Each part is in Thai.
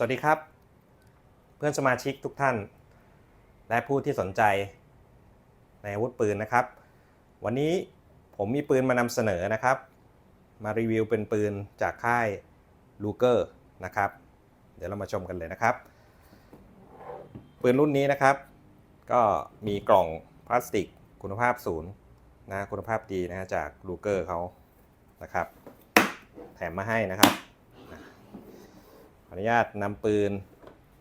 สวัสดีครับ เพื่อนสมาชิกทุกท่าน และผู้ที่สนใจในอาวุธปืนนะครับ วันนี้ผมมีปืนมานำเสนอนะครับ มารีวิวเป็นปืนจากค่ายลูเกอร์นะครับ เดี๋ยวเรามาชมกันเลยนะครับ ปืนรุ่นนี้นะครับ ก็มีกล่องพลาสติกคุณภาพศูนย์นะคุณภาพดีนะจากลูเกอร์เขานะครับ แถมมาให้นะครับ นุญาตนำปืน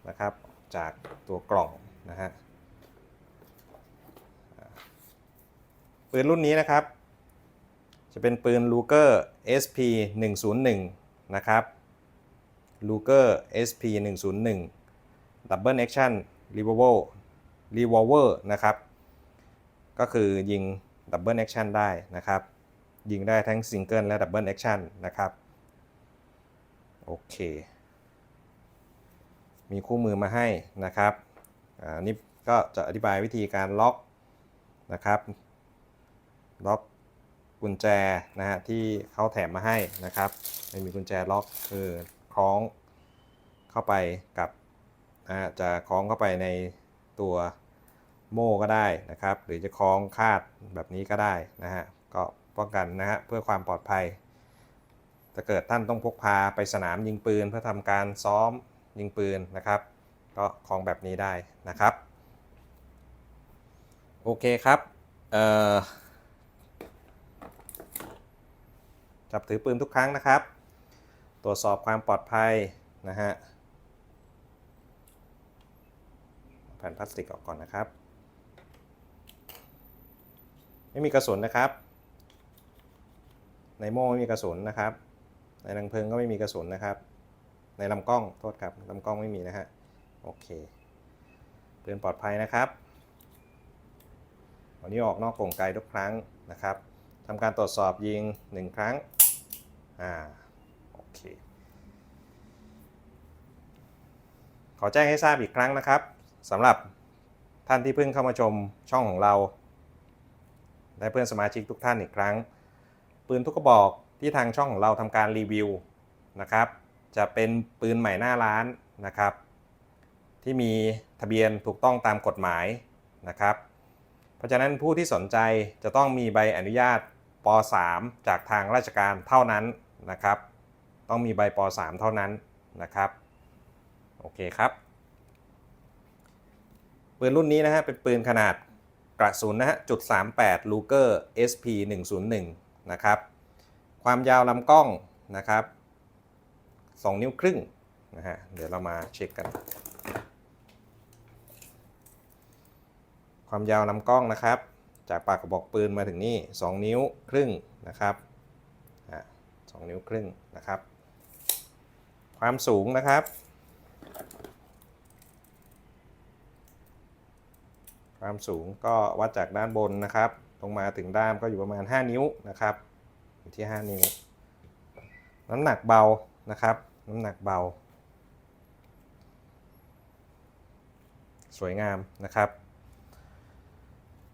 นะครับจากตัวกล่องนะฮะปืนรุ่นนี้นะครับ จะเป็นปืน Luger SP 101นะครับ Luger SP 101 Double Action Revolver Revolver นะครับ ก็คือยิง Double Action ได้นะครับ ยิงได้ทั้ง Single และ Double Action นะครับ โอเค มีคู่มือมาให้นะครับอ่านี่ก็จะอธิบายวิธีการล็อกนะครับล็อกกุญแจนะฮะที่เขาแถมมาให้นะครับไม่มีกุญแจล็อกคือคล้องเข้าไปกับนะฮะจะคล้องเข้าไปในตัวโม่ก็ได้นะครับ หรือจะคล้องคาดแบบนี้ก็ได้นะฮะก็ป้องกันนะฮะเพื่อความปลอดภัยถ้าเกิดท่านต้องพกพาไปสนามยิงปืนเพื่อทำการซ้อม ยิงปืนนะครับ ก็คล้องแบบนี้ได้นะครับ โอเคครับจับถือปืนทุกครั้งนะครับ ตรวจสอบความปลอดภัยนะฮะแผ่นพลาสติกออกก่อนนะครับ ไม่มีกระสุนนะครับ ในโม่ไม่มีกระสุนนะครับ ในรังเพลิงก็ไม่มีกระสุนนะครับ ในลำกล้องโทษครับลำกล้องไม่มีนะฮะโอเคปืนปลอดภัยนะครับวันนี้ออกนอกกรงไกลทุกครั้งนะครับทำการตรวจสอบยิง 1 ครั้งอ่าโอเคขอแจ้งให้ทราบอีกครั้งนะครับสำหรับท่านที่เพิ่งเข้ามาชมช่องของเรา และเพื่อนสมาชิกทุกท่านอีกครั้ง ปืนทุกกระบอกที่ทางช่องของเราทำการรีวิวนะครับ จะเป็นปืนใหม่หน้าร้านนะครับ ที่มีทะเบียนถูกต้องตามกฎหมายนะครับ เพราะฉะนั้นผู้ที่สนใจจะต้องมีใบอนุญาตป .3 จากทางราชการเท่านั้นนะครับ ต้องมีใบป .3 เท่านั้นนะครับโอเคครับปืนรุ่นนี้นะฮะเป็นปืนขนาดกระสุนนะฮะจุด38 Luger SP 101นะครับ ความยาวลำกล้องนะครับ 2 นิ้วครึ่งนะฮะ เดี๋ยวเรามาเช็คกัน ความยาวลำกล้องนะครับ จากปากกระบอกปืนมาถึงนี่ 2 นิ้วครึ่งนะครับสองนิ้วครึ่งนะครับ ความสูงนะครับ ความสูงก็วัดจากด้านบนนะครับลงมาถึงด้ามก็อยู่ประมาณ 5 นิ้วนะครับอยู่ที่ 5 นิ้ว น้ำหนักเบา นะครับ น้ำหนักเบา สวยงามนะครับ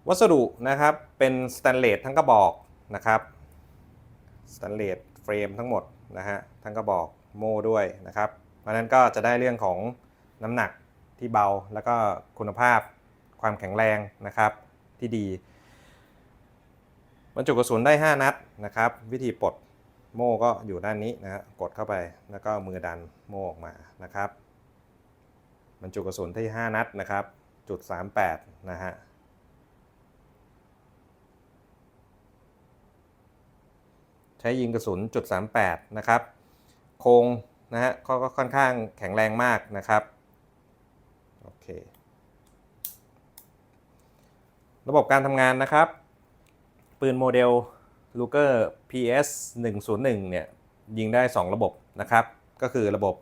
วัสดุนะครับเป็นสแตนเลสทั้งกระบอกนะครับสแตนเลสเฟรมทั้งหมดนะฮะทั้งกระบอกโม่ด้วยนะครับเพราะนั้นก็จะได้เรื่องของน้ำหนักที่เบาแล้วก็คุณภาพความแข็งแรงนะครับที่ดีบรรจุกระสุนได้ 5 นัดนะครับ วิธีปลด โม่ก็อยู่ด้านนี้นะฮะกดเข้าไปแล้วก็มือดันโม่ออกมานะครับบรรจุกระสุนที่ 5 นัดนะครับจุด38นะฮะใช้ยิงกระสุนจุด38นะครับโครงนะฮะก็ก็ค่อนข้างแข็งแรงมากนะครับโอเคระบบการทำงานนะครับ ปืนโมเดล Luger PS 101เนี่ยยิงได้ 2 ระบบนะครับ ก็คือระบบ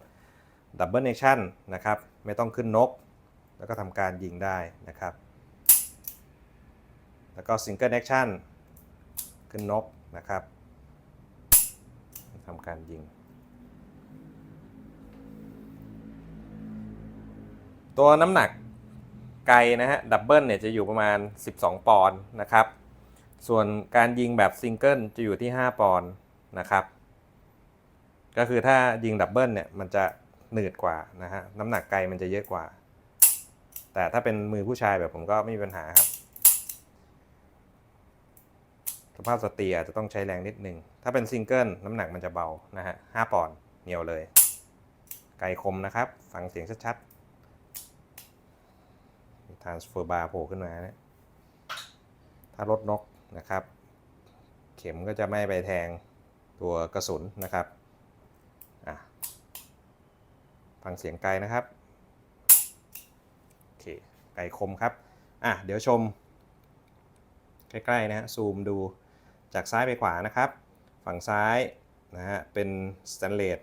Double Action นะครับ ไม่ต้องขึ้นนก แล้วก็ทำการยิงได้นะครับ แล้วก็ Single Action ขึ้นนกนะครับทำการยิง ตัวน้ำหนักไกลนะฮะดับเบิลเนี่ยจะอยู่ประมาณ 12 ปอนด์นะครับ ส่วนการยิงแบบซิงเกิลจะอยู่ที่ 5 ปอนด์นะครับ ก็คือถ้ายิงดับเบิลเนี่ยมันจะหนืดกว่านะฮะน้ำหนักไกลมันจะเยอะกว่า แต่ถ้าเป็นมือผู้ชายแบบผมก็ไม่มีปัญหาครับ สภาพสตรีอาจจะต้องใช้แรงนิดนึง ถ้าเป็นซิงเกิลน้ำหนักมันจะเบานะฮะห้าปอนด์เหนียวเลย ไกลคมนะครับ ฟังเสียงชัดๆทรานสเฟอร์บาร์โผล่ขึ้นมานะถ้ารถนก นะครับ เข็มก็จะไม่ไปแทงตัวกระสุนนะครับฟังเสียงไกลนะครับโอเคไกลคมครับอะเดี๋ยวชม ใกล้ๆนะฮะซูมดูจากซ้ายไปขวานะครับ ฝั่งซ้ายนะฮะเป็นสแตนเลส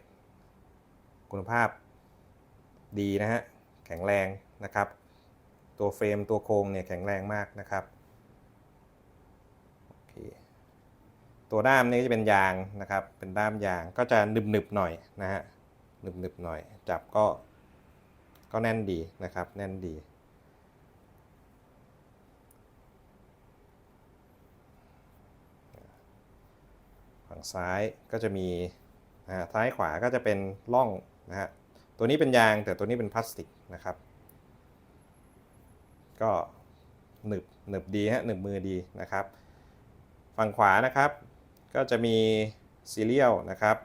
คุณภาพดีนะฮะแข็งแรงนะครับ ตัวเฟรมตัวโครงเนี่ยแข็งแรงมากนะครับ โอเค ตัวด้ามนี้จะเป็นยางนะครับ เป็นด้ามยางก็จะหนึบๆหน่อยนะฮะหนึบๆหน่อย จับก็ก็แน่นดีนะครับ แน่นดี ฝั่งซ้ายก็จะมีนะฮะซ้ายขวาก็จะเป็นร่องนะฮะตัวนี้เป็นยางแต่ตัวนี้เป็นพลาสติกนะครับ ก็หนึบหนึบดีฮะหนึบมือดีนะครับ ฝั่งขวานะครับ ก็จะมีซีเรียลนะครับ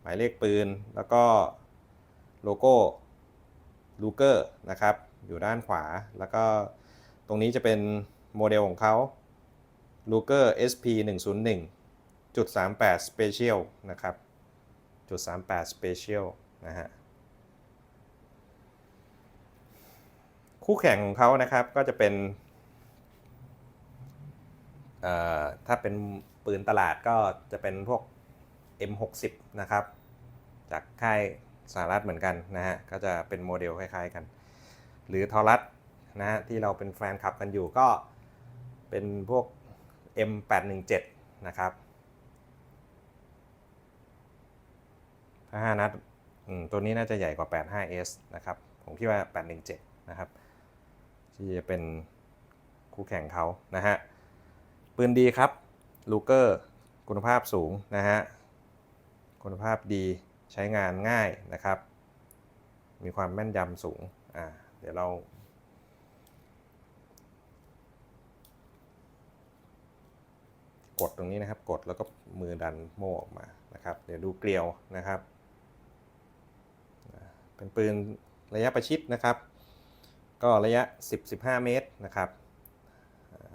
หมายเลขปืน แล้วก็โลโก้ลูเกอร์นะครับ อยู่ด้านขวา แล้วก็ตรงนี้จะเป็นโมเดลของเขา l u g e r SP 101จุด38 Special นะครับจุด38 Special นะฮะคู่แข่งของเขานะครับก็จะเป็น ถ้าเป็น ปืนตลาดก็จะเป็นพวก M60 นะครับ จากค่ายสหรัฐเหมือนกันนะฮะ ก็จะเป็นโมเดลคล้ายๆกัน หรือทอรัสนะฮะที่เราเป็นแฟนคลับกันอยู่ก็เป็นพวก M817 นะครับถ้า5นัดตัวนี้น่าจะใหญ่กว่า 85S นะครับ ผมคิดว่า 817 นะครับ ที่จะเป็นคู่แข่งเขานะฮะ ปืนดีครับ ลูเกอร์คุณภาพสูงนะฮะ คุณภาพดีใช้งานง่ายนะครับ มีความแม่นยำสูง อ่า เดี๋ยวเรา กดตรงนี้นะครับ กดแล้วก็มือดันโม่ออกมานะครับ เดี๋ยวดูเกลียวนะครับ เป็นปืนระยะประชิดนะครับ ก็ระยะ 10-15 เมตรนะครับอ่า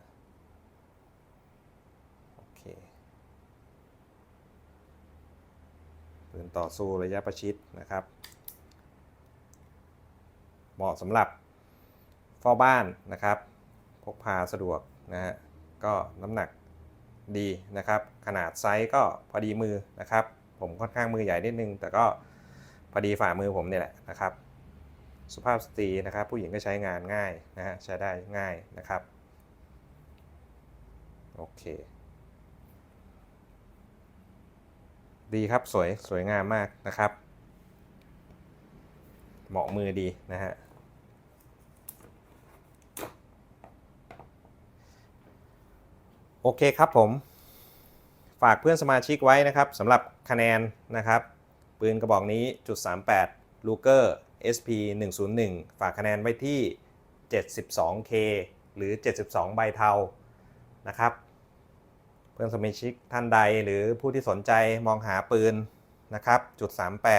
โอเค ปืนต่อสู้ระยะประชิดนะครับ เหมาะสำหรับเฝ้าบ้านนะครับ พกพาสะดวกนะฮะก็น้ำหนักดีนะครับ ขนาดไซส์ก็พอดีมือนะครับ ผมค่อนข้างมือใหญ่นิดนึง แต่ก็พอดีฝ่ามือผมเนี่ยแหละนะครับ สุภาพสตรีนะครับ ผู้หญิงก็ใช้งานง่ายนะฮะใช้ได้ง่ายนะครับ โอเค ดีครับสวยสวยงามมากนะครับ เหมาะมือดีนะฮะโอเคครับผม ฝากเพื่อนสมาชิกไว้นะครับสำหรับคะแนนนะครับ ปืนกระบอกนี้จุด38 Luger SP 101ฝากคะแนนไว้ที่ 72K หรือ 72 ใบเทานะครับ เพื่อนสมาชิกท่านใดหรือผู้ที่สนใจมองหาปืนนะครับจุด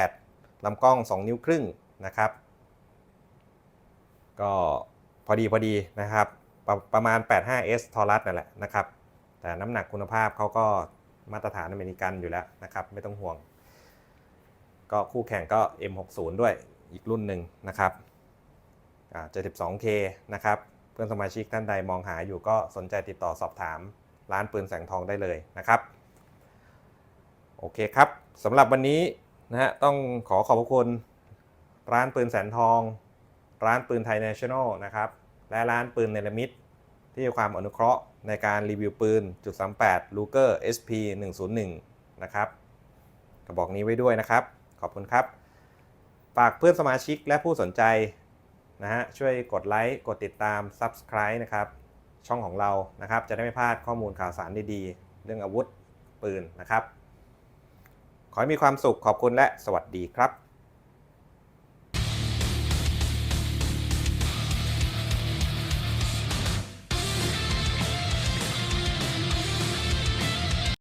38ลำกล้อง 2 นิ้วครึ่งนะครับ ก็พอดีพอดีนะครับประประมาณ 85S ทอรัสนั่นแหละนะครับ แต่น้ำหนักคุณภาพเขาก็มาตรฐานอเมริกันอยู่แล้วนะครับ ไม่ต้องห่วง ก็คู่แข่งก็ M60 ด้วยอีกรุ่นหนึ่งนะครับ 72K นะครับ เพื่อนสมาชิกท่านใดมองหาอยู่ก็สนใจติดต่อสอบถาม ร้านปืนแสงทองได้เลยนะครับ โอเคครับสำหรับวันนี้นะฮะต้องขอขอบคุณร้านปืนแสนทอง ร้านปืนไทยเนชั่นแนลนะครับ และร้านปืนเนลมิดที่ให้ความอนุเคราะห์ในการรีวิวปืนจุด38 Luger SP 101นะครับกระบอกนี้ไว้ด้วยนะครับ ขอบคุณครับ ฝากเพื่อนสมาชิกและผู้สนใจนะฮะช่วยกดไลค์ กดติดตาม Subscribe นะครับ ช่องของเรานะครับ จะได้ไม่พลาดข้อมูลข่าวสารดีๆ เรื่องอาวุธปืนนะครับ ขอให้มีความสุขขอบคุณและสวัสดีครับ